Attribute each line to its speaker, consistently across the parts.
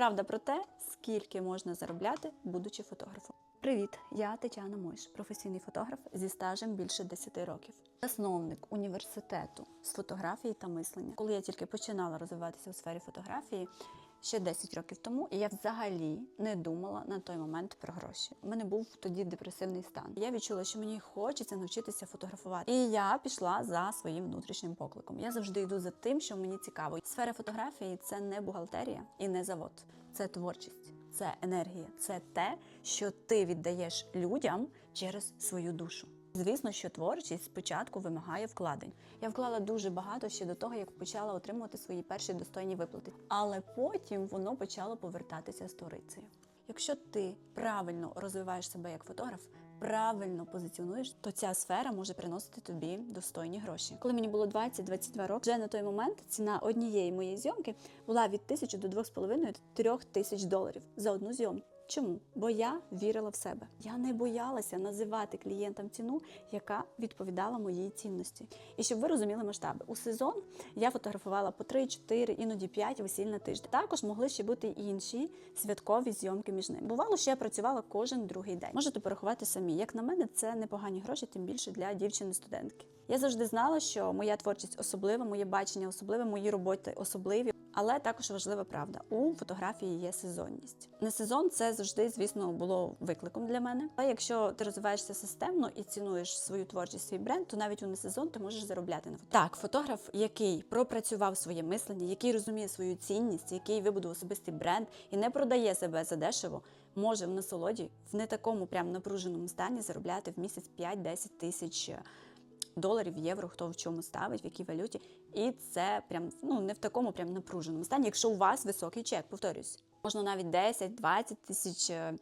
Speaker 1: Правда про те, скільки можна заробляти, будучи фотографом. Привіт, я Тетяна Мойш, професійний фотограф зі стажем більше 10 років. Засновник університету з фотографії та мислення. Коли я тільки починала розвиватися у сфері фотографії ще 10 років тому, і я взагалі не думала на той момент про гроші. У мене був тоді депресивний стан. Я відчула, що мені хочеться навчитися фотографувати. І я пішла за своїм внутрішнім покликом. Я завжди йду за тим, що мені цікаво. Сфера фотографії це не бухгалтерія і не завод, це творчість. Це енергія, це те, що ти віддаєш людям через свою душу. Звісно, що творчість спочатку вимагає вкладень. Я вклала дуже багато ще до того, як почала отримувати свої перші достойні виплати. Але потім воно почало повертатися сторицею. Якщо ти правильно розвиваєш себе як фотограф, правильно позиціонуєш, то ця сфера може приносити тобі достойні гроші. Коли мені було 20-22 роки, вже на той момент ціна однієї моєї зйомки була від 1000 до 2,5 до 3 тисяч доларів за одну зйомку. Чому? Бо я вірила в себе. Я не боялася називати клієнтам ціну, яка відповідала моїй цінності. І щоб ви розуміли масштаби, у сезон я фотографувала по 3, 4, іноді 5 весіль на тиждень. Також могли ще бути і інші святкові зйомки між ними. Бувало, що я працювала кожен другий день. Можете порахувати самі. Як на мене, це непогані гроші, тим більше для дівчини-студентки. Я завжди знала, що моя творчість особлива, моє бачення особливе, мої роботи особливі. Але також важлива правда: у фотографії є сезонність. Не сезон це завжди, звісно, було викликом для мене. Але якщо ти розвиваєшся системно і цінуєш свою творчість, свій бренд, то навіть у несезон ти можеш заробляти на фото. Так, фотограф, який пропрацював своє мислення, який розуміє свою цінність, який вибудував особистий бренд і не продає себе за дешево, може в насолоді в не такому прям напруженому стані заробляти в місяць 5-10 тисяч доларів, євро, хто в чому ставить, в якій валюті. І це прям ну не в такому прям напруженому стані, якщо у вас високий чек, повторюсь. Можна навіть 10-20 тисяч е,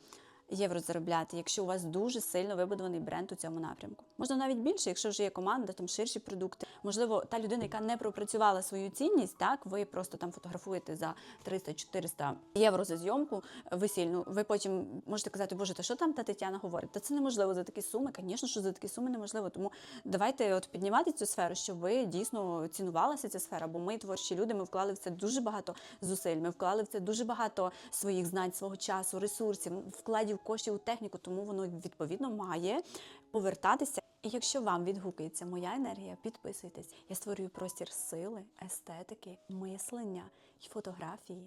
Speaker 1: євро заробляти, якщо у вас дуже сильно вибудований бренд у цьому напрямку. Можна навіть більше, якщо вже є команда, там ширші продукти. Можливо, та людина, яка не пропрацювала свою цінність, так ви просто там фотографуєте за 300-400 євро за зйомку весільну. Ви потім можете казати, боже, та що там та Тетяна говорить? Та це неможливо за такі суми. Звісно, що за такі суми неможливо. Тому давайте от піднімати цю сферу, щоб ви дійсно цінувалася ця сфера. Бо ми творчі люди, ми вклали в це дуже багато зусиль. Ми вклали в це дуже багато своїх знань, свого часу, ресурсів, вкладів коштів у техніку, тому воно відповідно має повертатися. І якщо вам відгукується моя енергія, підписуйтесь. Я створюю простір сили, естетики, мислення і фотографії